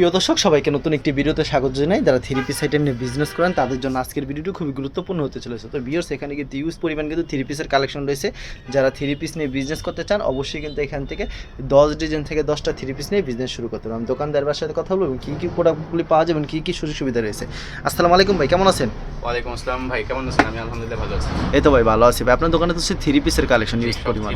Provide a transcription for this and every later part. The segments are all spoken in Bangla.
প্রিয় দর্শক সবাইকে নতুন একটি ভিডিওতে স্বাগত জানাই। যারা থ্রি পিস আইটেম নিয়ে বিজনেস করেন তাদের জন্য আজকের ভিডিওটি খুবই গুরুত্বপূর্ণ হতে চলেছে। তো বিয়ার্স এখানে কিন্তু ইউজ পরিমাণ কিন্তু থ্রি পিসের কালেকশন রয়েছে। যারা থ্রি পিস নিয়ে বিজনেস করতে চান অবশ্যই কিন্তু এখান থেকে দশ ডিজাইন থেকে দশটা থ্রি পিস নিয়ে বিজনেস শুরু করতে পারবেন। দোকানদারের সাথে কথা বলব কী কী প্রোডাক্টগুলি পাওয়া যাবে কী কী সুযোগ সুবিধা রয়েছে। আসসালামু আলাইকুম ভাই কেমন আছেন? ওয়ালাইকুম আসসালাম ভাই কেমন আছেন? আমি আলহামদুলিল্লাহ ভালো আছি। এই তো ভাই ভালো আছি ভাই। আপনার দোকানে তো সে থ্রি পিসের কালেকশন ইউজ পরিমাণ।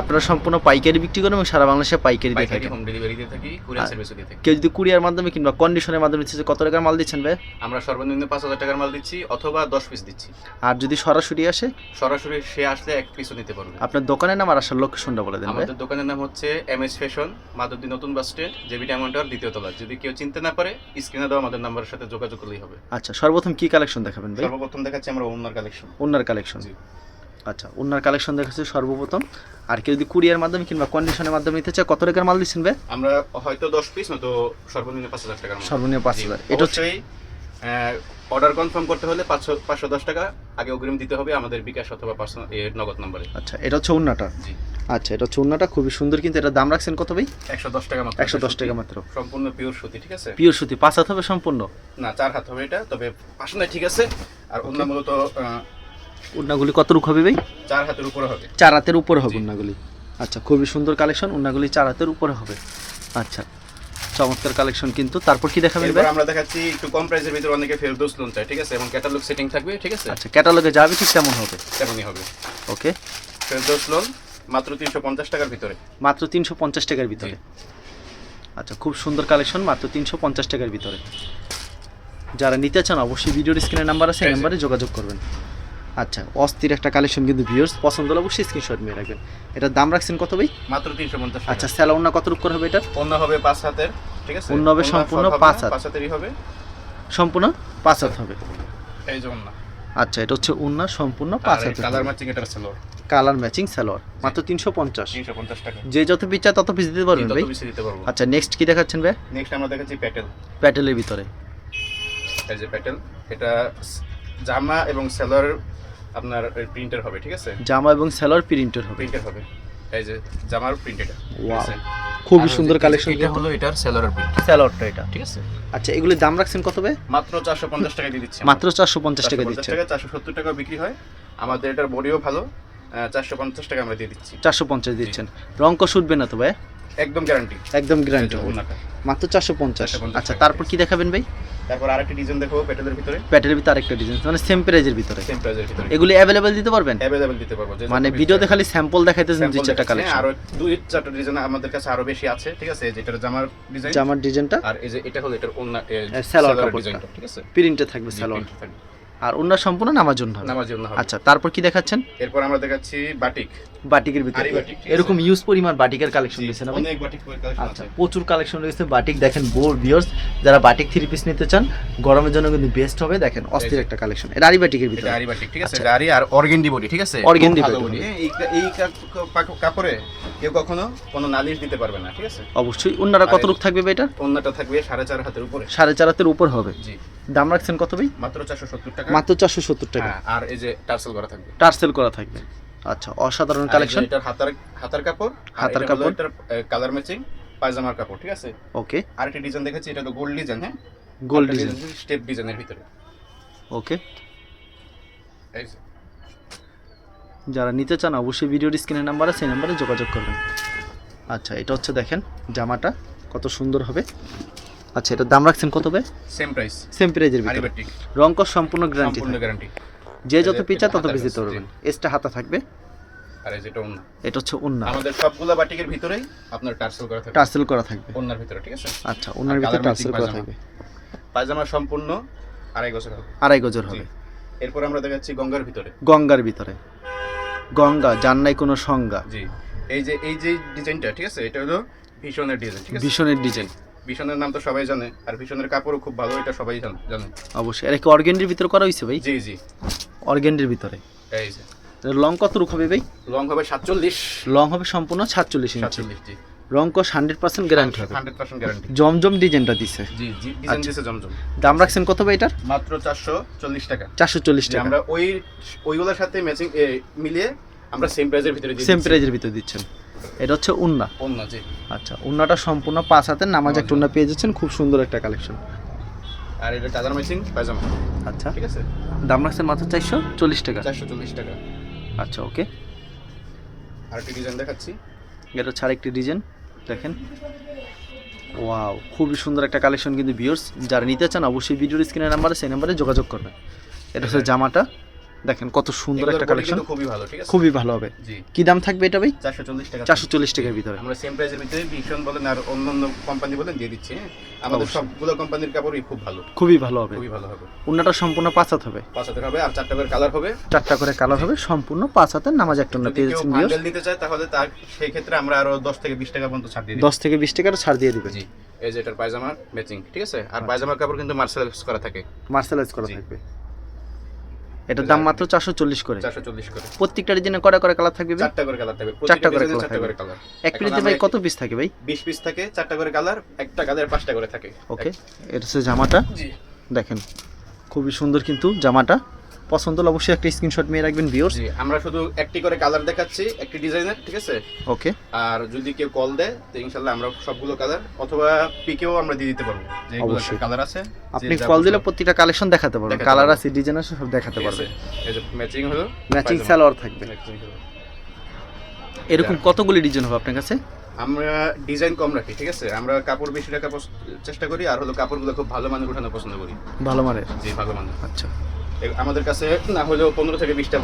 আপনারা সম্পূর্ণ পাইকারি বিক্রি করেন এবং সারা বাংলাদেশে পাইকারি দিয়ে থাকেন। হোম ডেলিভারি দিয়ে থাকি কুরিয়ার সার্ভিসও দিয়ে থাকি। কেউ যদি কুরিয়ার মাধ্যমে কিংবা কন্ডিশনের মাধ্যমে দিচ্ছে কত টাকার মাল দিচ্ছেন ভাই? আমরা সর্বনিম্ন পাঁচ হাজার টাকার মাল দিচ্ছি অথবা দশ পিস দিচ্ছি। আর যদি সরাসরি আসে? সরাসরি সে আসলে এক পিসও নিতে পারবে। আপনার দোকানের নাম আর আসার লোকেশনটা বলে দেন আমাদের দোকানের নাম হচ্ছে এম এস ফ্যাশন মাধবদী নতুন bus stand JB diamond tower দ্বিতীয় তলা। যদি কেউ চিনতে না পারে স্ক্রিনে দেওয়া আমাদের নাম্বারের সাথে যোগাযোগ করলেই হবে। আচ্ছা সর্বপ্রথম কি কালেকশন দেখাবেন ভাই? সর্বপ্রথম দেখাচ্ছি আমরা ওনার কালেকশন ওনার কালেকশন জি। আচ্ছা ওনার কালেকশন দেখাচ্ছে সর্বপ্রথম। আর কেউ যদি কুরিয়ার মাধ্যমে কিংবা কন্ডিশনের মাধ্যমে নিতে চায় কত টাকার মাল দিচ্ছেন ভাই? আমরা হয়তো দশ পিস নয়তো সর্বনিম্ন পাঁচ হাজার মাল। সর্বনিম্ন পাঁচ হাজার। এটা হচ্ছে অর্ডার কনফার্ম করতে হলে পাঁচশো পাঁচশো দশ টাকা আগে অগ্রিম দিতে হবে আমাদের বিকাশ অথবা পার্সোনাল নগদ নম্বরে। আচ্ছা এটা হচ্ছে ওনাটা জি। আচ্ছা এটা হচ্ছে ওনাটা খুবই সুন্দর কিন্তু এটা দাম রাখছেন কত ভাই? একশো দশ টাকা মাত্র। একশো দশ টাকা মাত্র। সম্পূর্ণ পিওর সুতি ঠিক আছে? পিওর সুতি পাঁচ হাত হবে সম্পূর্ণ? না চার হাত হবে এটা তবে পাশে ঠিক আছে। আর অন্য মূলত উন্নাগুলি কত রুখ হবে ভাই? চার হাতের উপরে হবে। চার হাতের উপরে হবে জি। উন্নাগুলি। আচ্ছা খুবই সুন্দর কালেকশন উন্নাগুলি চার হাতের উপরে হবে। আচ্ছা চমৎকার কালেকশন কিন্তু। তারপর কি দেখাবেন ভাই? আমরা দেখাচ্ছি একটু কম প্রাইসের ভিতরে অনেকে ফেরদৌস লোন চাই ঠিক আছে? এবং ক্যাটালগ সেটিং থাকবে ঠিক আছে? আচ্ছা ক্যাটালগে যাবে ঠিক তেমন হবে। তেমনই হবে। ওকে। ফেরদৌস লোন মাত্র তিনশো পঞ্চাশ টাকার ভিতরে। মাত্র তিনশো পঞ্চাশ টাকার ভিতরে। আচ্ছা খুব সুন্দর কালেকশন মাত্র তিনশো পঞ্চাশ টাকার ভিতরে। যারা নিতে চান অবশ্যই ভিডিওর স্ক্রিনের নাম্বার আছে এই নাম্বারে যোগাযোগ করবেন। আচ্ছা অস্থির একটা কালেকশন কিন্তু ভিউয়ার্স পছন্দ হলে অবশ্যই স্ক্রিনশট নিয়ে রাখবেন। এটার দাম রাখছেন কত ভাই? মাত্র তিনশো পঞ্চাশ আচ্ছা টাকা স্যালাউন্না কত রূপ করে হবে এটা? অন্য হবে পাঁচ হাতের ঠিক আছে? অন্য হবে সম্পূর্ণ পাঁচ হাত। পাঁচ হাতেরই হবে। সম্পূর্ণ পাঁচ হাত হবে। এই যে অন্য আচ্ছা এটা হচ্ছে উন্না সম্পূর্ণ পাঁচ হাত কালার ম্যাচিং এটার ছিল কালার ম্যাচিং সালোয়ার মাত্র তিনশো পঞ্চাশ। তিনশো পঞ্চাশ টাকা। যে যত পিস চায় তত পিস দিতে পারবেন ভাই? দিতে পারব। আচ্ছা নেক্সট কি দেখাচ্ছেন ভাই? নেক্সট আমরা দেখাচ্ছি প্যাটেল প্যাটেলের ভিতরে। এই যে প্যাটেল এটা জামা এবং সেলার আপনার প্রিন্টার হবে ঠিক আছে? জামা এবং সালোয়ার প্রিন্টের হবে। প্রিন্টার হবে। এই যে জামার প্রিন্ট এটা খুবই সুন্দর কালেকশন এটা হলো এটার সেলারের প্রিন্ট স্যালোয়ারটা এটা। ঠিক আছে? আচ্ছা এগুলির দাম রাখছেন কত ভাই? মাত্র চারশো পঞ্চাশ টাকা দিয়ে দিচ্ছি মাত্র চারশো পঞ্চাশ টাকা দিচ্ছে। টাকা চারশো সত্তর টাকা বিক্রি হয়। আমাদের এটার বডিও ভালো চারশো পঞ্চাশ টাকা আমরা দিয়ে দিচ্ছি। চারশো পঞ্চাশ দিচ্ছেন। রঙ শুটবে না তো ভাই? একদম গ্যারান্টি একদম গ্যারান্টি মাত্র চারশো পঞ্চাশ। 450 আচ্ছা তারপর কি দেখাবেন ভাই? তারপর আরেকটা ডিজাইন দেখো প্যাটেলের ভিতরে। প্যাটেলের ভিতরে আরেকটা ডিজাইন মানে সেম প্রাইজের ভিতরে। সেম প্রাইজের ভিতরে। এগুলি अवेलेबल দিতে পারবেন? अवेलेबल দিতে পারব মানে ভিডিওতে খালি স্যাম্পল দেখাইতেছেন দুই চারটা কালেকশন আর দুই চারটা ডিজাইন আমাদের কাছে আরও বেশি আছে ঠিক আছে? যেটার জামার ডিজাইন জামার ডিজাইনটা আর এই যে এটা হলো এটার অন্য সালোয়ার কাপড়টা। ঠিক আছে? প্রিন্টে থাকবে সালোয়ার। থাকবে। আর অন্য সম্পূর্ণ নামার জন্য হবে। নামার জন্য হবে। আচ্ছা তারপর কি দেখাচ্ছেন? এরপর আমরা দেখাচ্ছি বাটিক। বাটিকের ভিতরে। এরকম ইউজ পরিমাণ বাটিকের কালেকশন দিয়েছে না অনেক বাটিক কালেকশন আচ্ছা প্রচুর কালেকশন রয়েছে। বাটিক দেখেন বোর ভিউয়ার্স যারা বাটিক থ্রি পিস নিতে চান গরমের জন্য কিন্তু বেস্ট হবে। দেখেন অস্থির একটা কালেকশন এটা আরি বাটিকের ভিতরে। আরি বাটিক ঠিক আছে? আচ্ছা। আরি আর অর্গেন্ডি বডি ঠিক আছে? body, হ্যাঁ, এই এই কাপড়ে? কেউ কখনো কোনো নালিশ দিতে পারবে না ঠিক আছে? অবশ্যই। অন্যরা কত রূপ থাকবে ভাই এটা? অন্যটা থাকবে সাড়ে চার হাতের উপরে। সাড়ে চার হাতের উপর হবে। জি। দাম রাখছেন কত ভাই? মাত্র চারশো সত্তর টাকা। মাত্র চারশো সত্তর টাকা। হ্যাঁ, আর এই যে টার্সেল করা থাকবে। টার্সেল করা থাকবে। আচ্ছা অসাধারণ কালেকশন। এটার হাতার হাতার কাপড় হাতার কাপড়। কালার ম্যাচিং পায়জামার কাপড় ঠিক আছে? ওকে। আর আরেকটি ডিজাইন দেখাচ্ছি এটা তো গোল্ড ডিজাইন হ্যাঁ? গোল্ড ডিজাইন স্টেপ ডিজাইনের ভিতরে। ওকে। এই। যারা নিতে চান অবশ্যই ভিডিওর স্ক্রিনের নাম্বার আছে সেই নাম্বারে যোগাযোগ করবেন। আচ্ছা এটা হচ্ছে দেখেন জামাটা কত সুন্দর হবে। আচ্ছা এটার দাম রাখছেন কত ভাই? সেম প্রাইস সেম প্রাইজের ভিতরে। রং কস সম্পূর্ণ গ্যারান্টি সম্পূর্ণ গ্যারান্টি যে যত এটা- পিচা তত বেশি দিতে আছে, পারবেন এক্সট্রা হাতা থাকবে। আর এই যেটা অন্য এটা হচ্ছে ওন্না আমাদের সবগুলা বাটিকের ভিতরেই আপনার টার্সেল করা থাকবে। টার্সেল করা থাকবে। অন্যার ভিতরে ঠিক আছে? আচ্ছা ওনার ভিতরে টার্সেল করা থাকবে। পায়জামা সম্পূর্ণ আড়াই বছর হবে। আড়াই গজর হবে। এরপর আমরা দেখাচ্ছি গঙ্গার ভিতরে। গঙ্গার ভিতরে। গঙ্গা যার নাই কোনো সংজ্ঞা। জি। এই যে এই যে ডিজাইনটা ঠিক আছে? এটা হলো ভীষণের ডিজাইন ঠিক আছে? ভীষণের ডিজাইন। ভীষণের নাম তো সবাই জানে আর ভীষণের কাপড়ও খুব ভালো এটা সবাই জানে- জানে। অবশ্যই। এটা কি অর্গেন্ডির ভিতরে করা হয়েছে ভাই? জি জি। অর্গেন্ডির ভিতরে। এই যে। লং কত রুখ হবে ভাই? লং হবে সাতচল্লিশ। লং হবে সম্পূর্ণ সাতচল্লিশ ইঞ্চি। সাতচল্লিশ জি। রং হান্ড্রেড পার্সেন্ট গ্যারান্টি হবে। হান্ড্রেড পার্সেন্ট গ্যারান্টি জমজম ডিজাইনটা দিছে। জি জি ডিজাইন আচ্ছা। দিয়েছে জমজম। দাম রাখছেন কত ভাই এটার? মাত্র চারশো চল্লিশ টাকা। চারশো চল্লিশ টাকা। আমরা ওই ওইগুলোর সাথে ম্যাচিং মিলিয়ে আমরা সেম প্রাইজের ভিতরে সেম। প্রাইজের ভিতরে দিচ্ছেন। এটা হচ্ছে উন্না। অন্য জি। আচ্ছা উন্নাটা সম্পূর্ণ পাঁচ হাতের নামাজ একটা উন্না পেয়ে যাচ্ছেন। খুব সুন্দর একটা কালেকশন আর এটা কালার ম্যাচিং পায়জামা। আচ্ছা। ঠিক আছে? দাম রাখছেন মাত্র চারশো চল্লিশ টাকা। চারশো চল্লিশ টাকা। আচ্ছা ওকে। আর একটি ডিজাইন দেখাচ্ছি। এটা হচ্ছে আরেকটি ডিজাইন দেখেন। ওয়াও খুবই সুন্দর একটা কালেকশন কিন্তু ভিউর্স যারা নিতে চান অবশ্যই ভিডিওর স্ক্রিনের নাম্বারে সেই নাম্বারে যোগাযোগ করবেন। এটা হচ্ছে জামাটা। দেখেন কত সুন্দর একটা কালেকশন খুবই ভালো ঠিক আছে? খুবই ভালো হবে। জি। কি দাম থাকবে এটা ভাই? চারশো চল্লিশ টাকা। চারশো চল্লিশ টাকার ভিতরে। আমরা সেম প্রাইসের ভিতরে ভীষণ বলেন আর অন্য অন্য কোম্পানি বলেন দিয়ে দিচ্ছি হ্যাঁ? আমাদের সবগুলো কোম্পানির কাপড়ই খুব ভালো। খুবই ভালো হবে। খুবই ভালো হবে। উন্নাটা সম্পূর্ণ পাঁচ হাত হবে। পাঁচ হাতের হবে আর চারটা করে কালার হবে। চারটা করে কালার হবে সম্পূর্ণ পাঁচ হাতের নামাজ একটা উন্না যদি পেয়ে কেউ যাচ্ছেন ভিউর্স বান্ডেল নিতে চায় তাহলে তার সেই ক্ষেত্রে আমরা আরও দশ থেকে বিশ টাকা পর্যন্ত ছাড় দিয়ে দিই দশ থেকে বিশ টাকার ছাড় দিয়ে দিবেন। জি। এই যে এটার পায়জামার ম্যাচিং ঠিক আছে? আর আচ্ছা। পায়জামার কাপড় কিন্তু মার্শালাইজ করা থাকে। মার্শালাইজ করা। থাকবে। এটার দাম মাত্র চারশো চল্লিশ করে। চারশো চল্লিশ করে। প্রত্যেকটা ডিজাইনে কটা করে কালার থাকবে চারটা করে কালার থাকবে। চারটা করে কালার এক পিসে ভাই কত পিস থাকে ভাই? বিশ পিস থাকে চারটা করে কালার একটা কালার পাঁচটা করে থাকে। ওকে এটা হচ্ছে জামাটা। জি। দেখেন খুবই সুন্দর কিন্তু জামাটা। পছন্দ হলে অবশ্যই একটা স্ক্রিনশট নিয়ে রাখবেন ভিউর্স জি আমরা শুধু একটি করে কালার দেখাচ্ছি একটি ডিজাইনের ঠিক আছে? ওকে। আর যদি কেউ কল দেয় তো ইনশাল্লাহ আমরা সবগুলো কালার অথবা পিকেও আমরা দিয়ে দিতে পারব যেগুলো। কালার আছে আপনি কল দিলে। প্রত্যেকটা কালেকশন দেখাতে পারবেন কালার আছে ডিজাইন আছে সব দেখাতে পারবেন। এই যে ম্যাচিং হলো ম্যাচিং। সালোয়ার থাকবে। এরকম কতগুলি ডিজাইন হবে আপনার কাছে? আমরা ডিজাইন কম রাখি ঠিক আছে? আমরা কাপড় বেশি রাখার চেষ্টা করি আর হলো কাপড়গুলো খুব ভালো মানের উঠানো পছন্দ করি। ভালো মানের? জি ভালো মানের। আচ্ছা। আমাদের কাছে না হলেও পনেরো থেকে বিশটা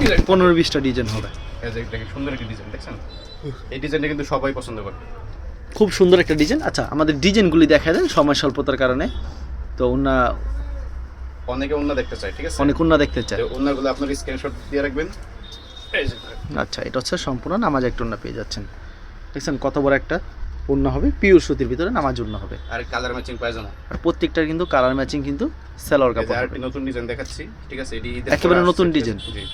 ডিজাইন পনেরো বিশটা ডিজাইন হবে। সুন্দর একটি ডিজাইন দেখছেন? এই ডিজাইনটা কিন্তু সবাই পছন্দ করে। খুব সুন্দর একটা ডিজাইন। আচ্ছা আমাদের ডিজাইনগুলি দেখা দেন সময় স্বল্পতার কারণে। তো ওনা অনেকে অন্য দেখতে চায় ঠিক আছে? অনেক উন্না দেখতে চায়। অন্যগুলো আপনার স্ক্রিনশট দিয়ে রাখবেন। আচ্ছা এটা হচ্ছে সম্পূর্ণ নামাজ একটা উন্না পেয়ে যাচ্ছেন। দেখছেন কত বড় একটা উন্না হবে পিওর সুতির ভিতরে নামাজ উন্না হবে। আর কালার ম্যাচিং পায়জামা আর প্রত্যেকটার কিন্তু কালার ম্যাচিং কিন্তু সালোয়ার যে কাপড় আরেকটি নতুন ডিজাইন দেখাচ্ছি ঠিক আছে? এটি একেবারে নতুন ডিজাইন। জি।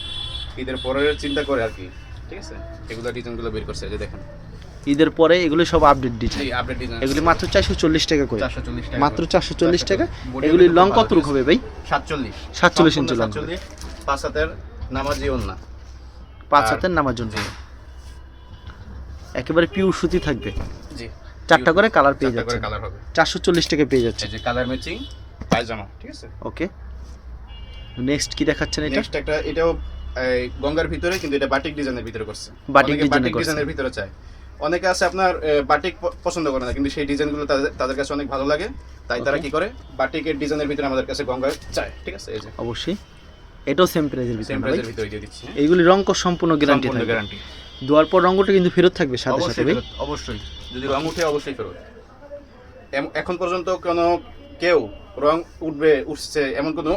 ঈদের পরের চিন্তা করে আর কি ঠিক আছে? এগুলো ডিজাইনগুলো বের করছে যে দেখেন। ঈদের পরে এগুলো সব আপডেট ডিজাইন জি আপডেট ডিজাইন এগুলি মাত্র চারশো চল্লিশ টাকা করে। মাত্র চারশো চল্লিশ টাকা। এগুলি লং কত রুক হবে ভাই? সাতচল্লিশ। 47 ইঞ্চি। সাতচল্লিশ। পাঁচ হাতের নামাজি ওন্না। পাঁচ আর- হাতের নামার জন্য একেবারে পিওর সুতি থাকবে। জি। চারটা করে কালার পেয়ে যাচ্ছে কালার হবে। চারশো চল্লিশ টাকা পেয়ে যাচ্ছে যে কালার ম্যাচিং পায়জামা ঠিক আছে? ওকে নেক্সট কি দেখাচ্ছেন এটা? নেক্সট একটা এটাও গঙ্গার ভিতরে কিন্তু এটা বাটিক ডিজাইনের ভিতরে করছে। বাটিক। ডিজাইনের ভিতরে চায়। অনেকে আছে আপনার বাটিক পছন্দ করে না কিন্তু সেই ডিজাইনগুলো তাদের কাছে অনেক ভালো লাগে। তাই তারা কি করে? বাটিকের ডিজাইনের ভিতরে আমাদের কাছে গঙ্গা চায় ঠিক আছে? এই যে। অবশ্যই। এটাও সেম প্রাইজের ভিতরে সেম? প্রাইসের ভিতরে দিয়ে দিচ্ছি হ্যাঁ? এইগুলি রং সম্পূর্ণ গ্যারান্টি সম্পূর্ণ গ্যারান্টি দেওয়ার পর রঙটা কিন্তু ফেরত থাকবে সাথে সাথে অবশ্যই ভাই। অবশ্যই। যদি রং উঠে অবশ্যই ফেরত। এখন পর্যন্ত কোনো কেউ রং উঠবে উঠছে এমন কোনো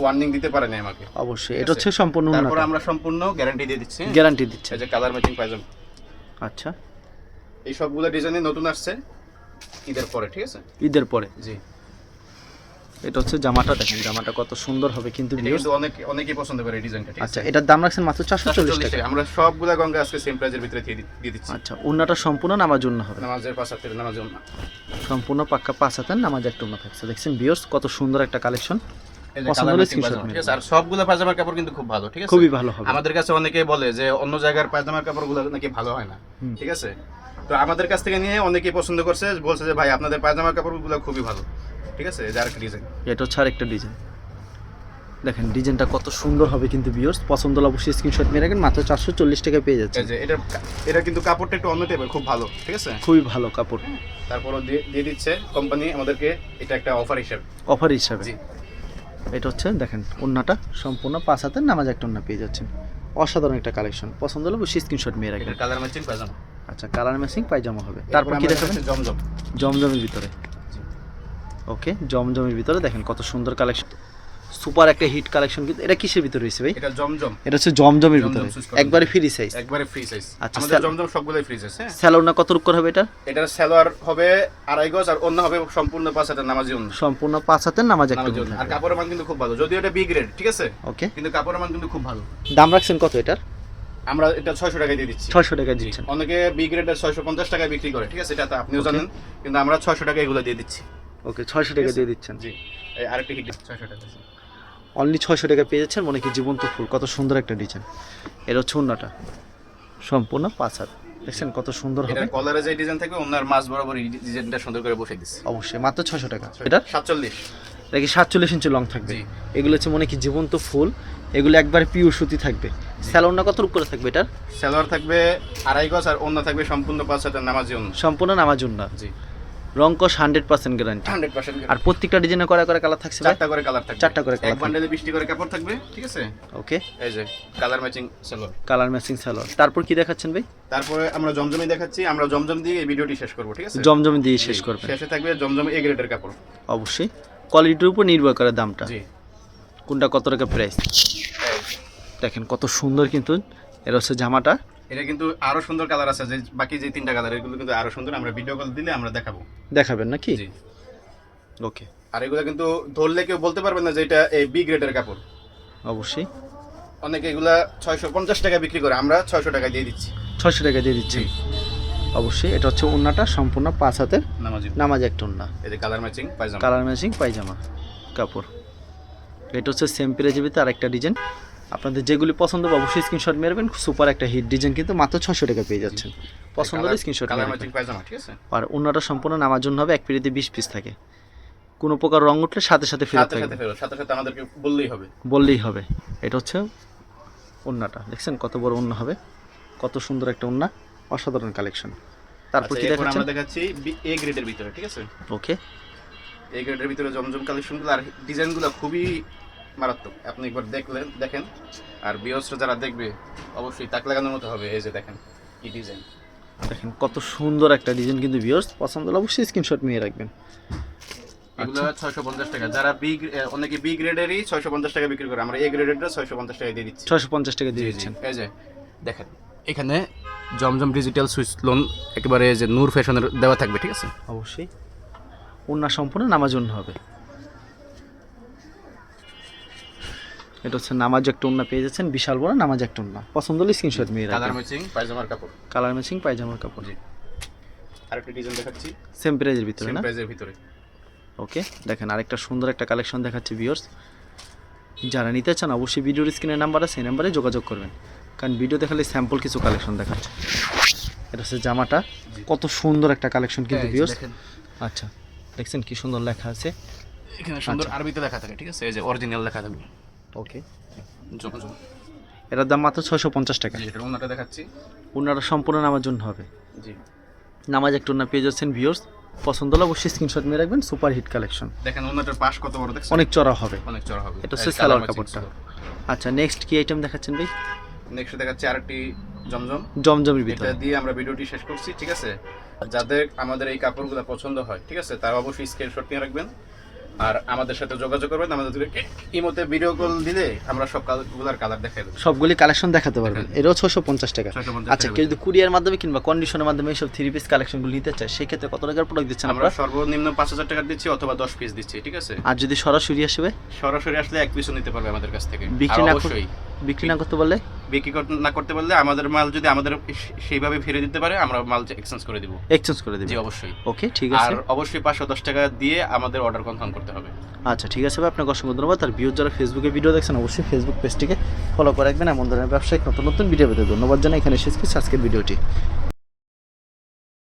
ওয়ার্নিং দিতে পারে না আমাকে। অবশ্যই এটা হচ্ছে সম্পূর্ণ তারপর আমরা সম্পূর্ণ গ্যারান্টি দিয়ে দিচ্ছি? গ্যারান্টি দিচ্ছে। যে কালার ম্যাচিং পায়জামা আচ্ছা। এই সবগুলো ডিজাইনে নতুন আসছে। ঈদের পরে ঠিক আছে? ঈদের পরে। জি। এটা হচ্ছে জামাটা দেখেন জামাটা কত সুন্দর হবে কিন্তু অনেক অনেকেই পছন্দ করে এই ডিজাইনটা আচ্ছা এটার দাম রাখছেন মাত্র চারশো চল্লিশ 440 টাকা। আমরা সবগুলা গঙ্গা আজকে সেম প্রাইজের ভিতরে দিয়ে দিচ্ছি। আচ্ছা উন্নাটা সম্পূর্ণ নামার জন্য হবে। নামাজের পাঁচ হাতের নামাজ সম্পূর্ণ পাক্কা পাঁচ হাতের নামাজ একটা উন্না থাকছে। দেখছেন বিয়র্স কত সুন্দর একটা কালেকশন পছন্দ হলে ম্যাচিং screenshot পায়জামা, মেরে ঠিক আছে? আর সবগুলো পায়জামার কাপড় কিন্তু খুব ভালো ঠিক আছে? খুবই ভালো হবে। আমাদের কাছে অনেকে বলে যে অন্য জায়গার পায়জামার কাপড়গুলো নাকি ভালো হয় না ঠিক আছে? তো আমাদের কাছ থেকে নিয়ে অনেকেই পছন্দ করছে বলছে যে ভাই আপনাদের পায়জামার কাপড়গুলো খুবই ভালো। ঠিক আছে? যার ডিজাইন এটা হচ্ছে আরেকটা ডিজাইন দেখেন ডিজাইনটা কত সুন্দর হবে কিন্তু বিয়র্স পছন্দ হলে অবশ্যই স্ক্রিনশট মেরে রাখেন মাত্র চারশো চল্লিশ টাকা পেয়ে যাচ্ছে এই যে এটা এটা কিন্তু কাপড়টা একটু অন্য টাইপের খুব ভালো ঠিক আছে? খুবই ভালো কাপড়। তারপরও দিয়ে দিচ্ছে কোম্পানি আমাদেরকে এটা একটা অফার হিসেবে। অফার হিসাবে। জি। এটা হচ্ছে দেখেন ওন্নাটা সম্পূর্ণ পাঁচ হাতের নামাজ একটা ওন্না পেয়ে যাচ্ছেন। অসাধারণ একটা কালেকশন পছন্দ হলে অবশ্যই স্ক্রিনশট মেরে রাখেন কালার ম্যাচিং পায়জামা। আচ্ছা কালার ম্যাচিং পায়জামা হবে। তারপর কি দেখাবেন? জমজম। জমজমের ভিতরে। ওকে জমজমের ভিতরে দেখেন কত সুন্দর কালেকশন সুপার একটা হিট কালেকশন কিন্তু এটা কিসের ভিতরে রয়েছে ভাই? এটা জমজম। এটা হচ্ছে জমজমের ভিতরে। একবারে ফ্রি সাইজ একবারে ফ্রি সাইজ আচ্ছা, আমাদের জমজম সবগুলোই ফ্রি সাইজ হ্যাঁ। স্যালোনা কত রূপ হবে এটা? এটার সালোয়ার হবে আড়াই গজ আর অন্য হবে সম্পূর্ণ পাঁচ হাজার নামাজি অন্য সম্পূর্ণ পাঁচ হাতের নামাজ একটা। আর কাপড়ের মান কিন্তু খুব ভালো। যদিও এটা বি গ্রেড ঠিক আছে? ওকে। কিন্তু কাপড়ের মান কিন্তু খুব ভালো। দাম রাখছেন কত এটার? আমরা এটা ছয়শো টাকায় দিয়ে দিচ্ছি। ছয়শো টাকা জি। দিচ্ছেন। অনেকে বি গ্রেডের ছয়শো পঞ্চাশ টাকায় বিক্রি করে ঠিক আছে? এটা তো আপনিও জানেন। কিন্তু আমরা ছয়শো টাকা এগুলো দিয়ে দিচ্ছি। ওকে ছয়শো টাকা দিয়ে দিচ্ছেন। জি। এই আরেকটা হিট ছয়শো টাকা অনলি ছয়শো টাকা পেয়ে যাচ্ছেন মনে কি জীবন্ত ফুল কত সুন্দর একটা ডিজাইন এর হচ্ছে উন্নাটা সম্পূর্ণ পাঁচ হাত। দেখছেন কত সুন্দর হবে? কলারে যে ডিজাইন থাকবে ওনার মাছ বরাবর এই ডিজাইনটা সুন্দর করে বসে দিচ্ছে। অবশ্যই মাত্র ছশো টাকা। এটা? সাতচল্লিশ। কি সাতচল্লিশ ইঞ্চি লং থাকবে। এগুলো হচ্ছে মনে কি জীবন্ত ফুল এগুলো একবারে পিওর সুতি থাকবে। স্যালোনটা কত করে থাকবে এটার? সালোয়ার থাকবে আড়াই গজ আর অন্য থাকবে সম্পূর্ণ পাঁচ হাজার নামাজি সম্পূর্ণ নামাজুন না জি রংকশ hundred percent guarantee hundred percent আর প্রত্যেকটা ডিজাইনে করা করে কালার থাকছে চারটা করে কালার থাকবে। চারটা করে এক বান্ডেলে বৃষ্টি করে কাপড় থাকবে ঠিক আছে? ওকে এই যে colour matching salwar colour matching salwar তারপর কি দেখাচ্ছেন ভাই? তারপরে আমরা জমজমি দেখাচ্ছি আমরা জমজম দিয়ে এই ভিডিওটি শেষ করব ঠিক আছে? জমজম দিয়ে শেষ জি, করবেন। শেষে থাকবে জমজম এ গ্রেডের কাপড়। অবশ্যই। কোয়ালিটির উপর নির্ভর করে দামটা। জি। কোনটা কত টাকা প্রাইস দেখেন কত সুন্দর কিন্তু এর হচ্ছে জামাটা। এটা কিন্তু আরও সুন্দর কালার আছে যে বাকি যে তিনটা কালার এগুলো কিন্তু আরও সুন্দর। আমরা ভিডিও কল দিলে আমরা দেখাবো। দেখাবেন নাকি? জি। ওকে। আর এগুলো কিন্তু ধরলে কেউ বলতে পারবে না যে এটা এই বি গ্রেডের কাপড়। অবশ্যই। অনেকে এগুলা ছয়শো পঞ্চাশ টাকা বিক্রি করে আমরা ছয়শো টাকা দিয়ে দিচ্ছি। ছয়শো টাকা দিয়ে দিচ্ছি। অবশ্যই এটা হচ্ছে ওন্নাটা সম্পূর্ণ পাঁচ হাতের নামাজি। নামাজ একটা ওন্না। এই যে কালার ম্যাচিং পায়জামা। কালার ম্যাচিং পায়জামা কাপড়। এটা হচ্ছে সেম প্রেজিবিতে আর একটা ডিজাইন আপনাদের যেগুলি পছন্দ হবে অবশ্যই স্ক্রিনশট মেরবেন সুপার একটা হিট ডিজাইন কিন্তু মাত্র ছশো টাকা পেয়ে যাচ্ছেন। পছন্দ হলে স্ক্রিনশট আর ওন্নাটা সম্পূর্ণ নামার জন্য হবে এক পিড়িতে বিশ পিস থাকে। কোনো প্রকার রং উঠলে সাথে সাথে ফেরত সাথে সাথে থাকবে সাথে সাথে আমাদেরকে বললেই হবে। বললেই হবে। এটা হচ্ছে ওন্নাটা দেখছেন কত বড় ওন্না হবে? কত সুন্দর একটা ওন্না অসাধারণ কালেকশন তারপর আচ্ছা, কি দেখাচ্ছেন? আমরা দেখাচ্ছি এ গ্রেডের ভিতরে ঠিক আছে? ওকে এ গ্রেডের ভিতরে জমজম কালেকশনগুলো আর ডিজাইনগুলো খুবই মারাত্মক। আপনি একবার দেখলেন দেখেন। আর বিয়সরা যারা দেখবে অবশ্যই তাক লাগানোর মতো হবে। এই যে দেখেন কি ডিজাইন দেখেন কত সুন্দর একটা ডিজাইন কিন্তু ভিউয়ার্স পছন্দ হলে অবশ্যই স্ক্রিনশট নিয়ে রাখবেন। এগুলো ছয়শো পঞ্চাশ টাকা। যারা বি অনেকে বি গ্রেডেরই ছয়শো পঞ্চাশ টাকা বিক্রি করে। আমরা এ গ্রেডেরটা ছয়শো পঞ্চাশ টাকা দিয়ে দিচ্ছি। ছয়শো পঞ্চাশ টাকা দিয়ে। দিচ্ছেন। এই যে দেখেন এখানে জমজম ডিজিটাল সুইচ লোন একেবারে যে নূর ফ্যাশনের দেওয়া থাকবে ঠিক আছে? অবশ্যই। ওন্না সম্পূর্ণ নামাজ জন্য হবে। এটা হচ্ছে নামাজ একটা ওন্না পেয়ে যাচ্ছেন বিশাল বড় নামাজ একটা ওন্না পছন্দ হলে স্ক্রিনশট নিয়ে কালার ম্যাচিং পায়জামার কাপড়। কালার ম্যাচিং পায়জামার কাপড়। জি। আরেকটা ডিজাইন দেখাচ্ছি। সেম প্রাইজের ভিতরে না? প্রাইজের ভিতরে। ওকে দেখেন আরেকটা সুন্দর একটা কালেকশন দেখাচ্ছি ভিউয়ার্স যারা নিতে চান অবশ্যই ভিডিওর স্ক্রিনের নাম্বার আছে সেই নাম্বারে যোগাযোগ করবেন। কারণ ভিডিও দেখালে স্যাম্পল কিছু কালেকশন দেখাচ্ছে। এটা হচ্ছে জামাটা। কত সুন্দর একটা কালেকশন কিন্তু ভিউয়ার্স আচ্ছা দেখছেন কি সুন্দর লেখা আছে? এখানে সুন্দর আচ্ছা। আরবিতে লেখা থাকে ঠিক আছে? এই যে অরিজিনাল লেখা থাকবে। ওকে এটার দাম মাত্র ছয়শো পঞ্চাশ টাকা। ওনাটা দেখাচ্ছি। ওনারা সম্পূর্ণ নামার জন্য হবে। জি। নামাজ একটা ওনার পেয়ে যাচ্ছেন ভিউয়ার্স পছন্দ হলে অবশ্যই স্ক্রিনশট নিয়ে রাখবেন সুপার হিট কালেকশন দেখেন ওনাটার পাশ কত বড় দেখছেন? অনেক চড়া হবে। অনেক চড়া হবে। এটা হচ্ছে সালোয়ার কাপড়টা। আচ্ছা নেক্সট কি আইটেম দেখাচ্ছেন ভাই? নেক্সট দেখাচ্ছি আরেকটি জমজম। জমজমের এটা দিয়ে আমরা ভিডিওটি শেষ করছি ঠিক আছে? যাদের আমাদের এই কাপড়গুলো পছন্দ হয় ঠিক আছে? তারা অবশ্যই স্ক্রিনশট নিয়ে রাখবেন। আর আমাদের সাথে যোগাযোগ করবেন আমাদের ইমোতে ভিডিও কল দিলে আমরা সব কালারগুলোর কালার দেখাই দেবো। সবগুলি কালেকশন দেখাতে পারবেন। এটাও ছশো পঞ্চাশ টাকা। আচ্ছা কেউ যদি কুরিয়ার মাধ্যমে কিংবা কন্ডিশনের মাধ্যমে এইসব থ্রি পিস কালেকশনগুলো নিতে চায় সেক্ষেত্রে কত টাকার প্রোডাক্ট দিচ্ছেন আমরা সর্বনিম্ন পাঁচ হাজার টাকা দিচ্ছি অথবা দশ পিস দিচ্ছি ঠিক আছে? আর যদি সরাসরি আসবে? সরাসরি আসলে এক পিসও নিতে পারবে আমাদের কাছ থেকে। বিক্রি না কর- বিক্রি না করতে পারলে? বিক্রি কর- না করতে পারলে আমাদের মাল যদি আমাদের সেইভাবে ফিরে দিতে পারে আমরা মাল এক্সচেঞ্জ করে দিব। এক্সচেঞ্জ করে জি অবশ্যই। ওকে ঠিক আছে। আর অবশ্যই পাঁচশো দশ টাকা দিয়ে আমাদের অর্ডার কনফার্ম করতে হবে। আচ্ছা ঠিক আছে ভাই আপনাকে অসংখ্য ধন্যবাদ। আর ভিউ যারা ফেসবুকে ভিডিও দেখছেন অবশ্যই ফেসবুক পেজটিকে ফলো করে রাখবেন। এমন ধরনের ব্যবসায়িক নতুন নতুন ভিডিও পেতে ধন্যবাদ জানাই। এখানে শেষ করছি আজকের ভিডিওটি